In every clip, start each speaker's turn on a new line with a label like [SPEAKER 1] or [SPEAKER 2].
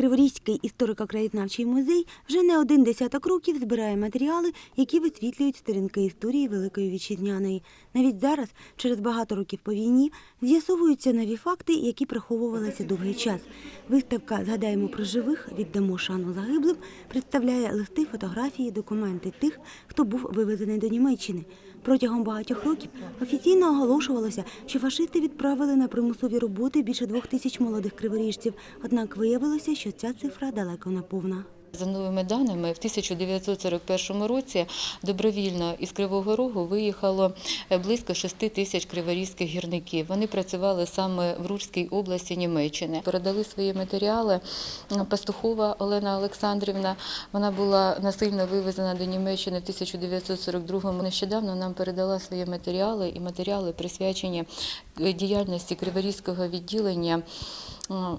[SPEAKER 1] Криворізький історико-краєзнавчий музей вже не один десяток років збирає матеріали, які висвітлюють сторінки історії Великої Вітчизняної. Навіть зараз, через багато років по війні, з'ясовуються нові факти, які приховувалися довгий час. Виставка Згадаємо про живих, віддамо шану загиблим представляє листи, фотографії, документи тих, хто був вивезений до Німеччини. Протягом багатьох років офіційно оголошувалося, що фашисти відправили на примусові роботи більше двох тисяч молодих криворіжців. Однак виявилося, що ця цифра далеко не повна.
[SPEAKER 2] За новими даними, в 1941 році добровільно із Кривого Рогу виїхало е, близько 6 тисяч криворізьких гірників. Вони працювали саме в Рурській області Німеччини. Передали свої матеріали Пастухова Олена Олександрівна. Вона була насильно вивезена до Німеччини в 1942-му. Нещодавно нам передала свої матеріали і матеріали присвячені е, діяльності Криворізького відділення.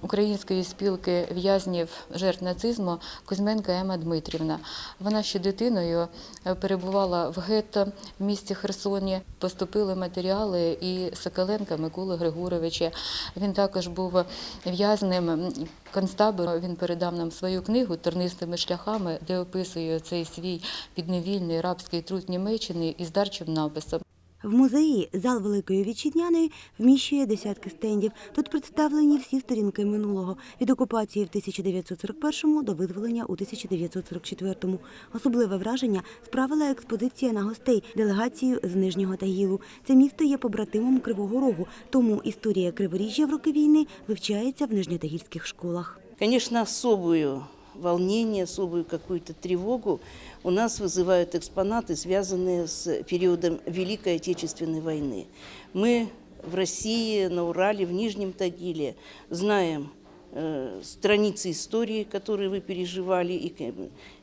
[SPEAKER 2] Української спілки в'язнів жертв нацизму Кузьменка Ема Дмитрівна. Вона ще дитиною е, перебувала в гетто в місті Херсоні. Поступили матеріали і Соколенка Миколи Григоровича. Він також був в'язним концтабору. Він передав нам свою книгу Тернистими шляхами, де описує цей свій підневільний рабський труд Німеччини із дарчим написом.
[SPEAKER 1] В музеї зал Великої Вітчизняної вміщує десятки стендів. Тут представлені всі сторінки минулого від окупації в 1941 до визволення у 1944. Особливе враження справила експозиція на гостей делегацію з Нижнього Тагілу. Це місто є побратимом Кривого Рогу, тому історія Криворіжжя в роки війни вивчається в нижньотагільських школах.
[SPEAKER 3] Конечно, особую волнение, особую какую-то тревогу у нас вызывают экспонаты, связанные с периодом Великой Отечественной войны. Мы в России, на Урале, в Нижнем Тагиле знаем э, страницы истории, которые вы переживали, и к-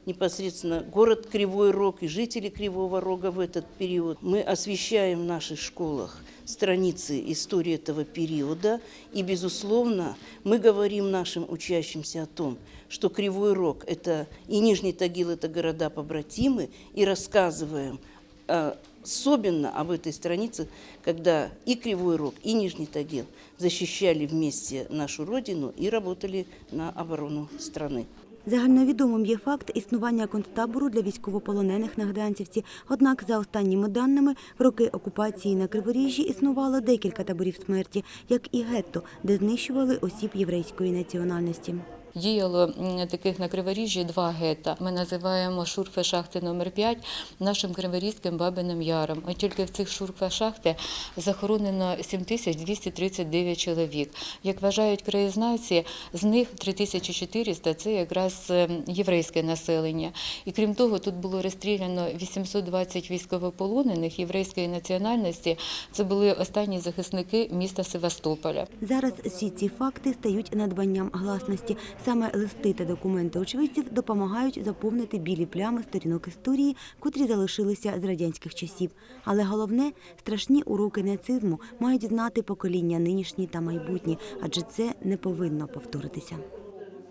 [SPEAKER 3] непосредственно город Кривой Рог и жители Кривого Рога в этот период. Мы освещаем в наших школах страницы истории этого периода, и, безусловно, мы говорим нашим учащимся о том, что Кривой Рог это и Нижний Тагил это города-побратимы, и рассказываем э, особенно об этой странице, когда и Кривой Рог, и Нижний Тагил защищали вместе нашу родину и работали на оборону страны.
[SPEAKER 1] Загальновідомим є факт існування концтабору для військовополонених на Гданцівці. Однак, за останніми даними, в роки окупації на Криворіжжі існувало декілька таборів смерті, як і гетто, де знищували осіб єврейської національності.
[SPEAKER 2] Діяло таких на Криворіжжі два гета. Ми називаємо шурфи шахти номер 5 нашим Криворізьким Бабиним Яром. От тільки в цих шурфах шахти захоронено 7239 чоловік. Як вважають краєзнавці, з них 3400 – це якраз е, єврейське населення. І крім того, тут було розстріляно 820 військовополонених єврейської національності. Це були останні захисники міста Севастополя.
[SPEAKER 1] Зараз всі ці факти стають надбанням гласності. Саме листи та документи очевидців допомагають заповнити білі плями сторінок історії, котрі залишилися з радянських часів. Але головне страшні уроки нацизму мають знати покоління нинішні та майбутні, адже це не повинно повторитися.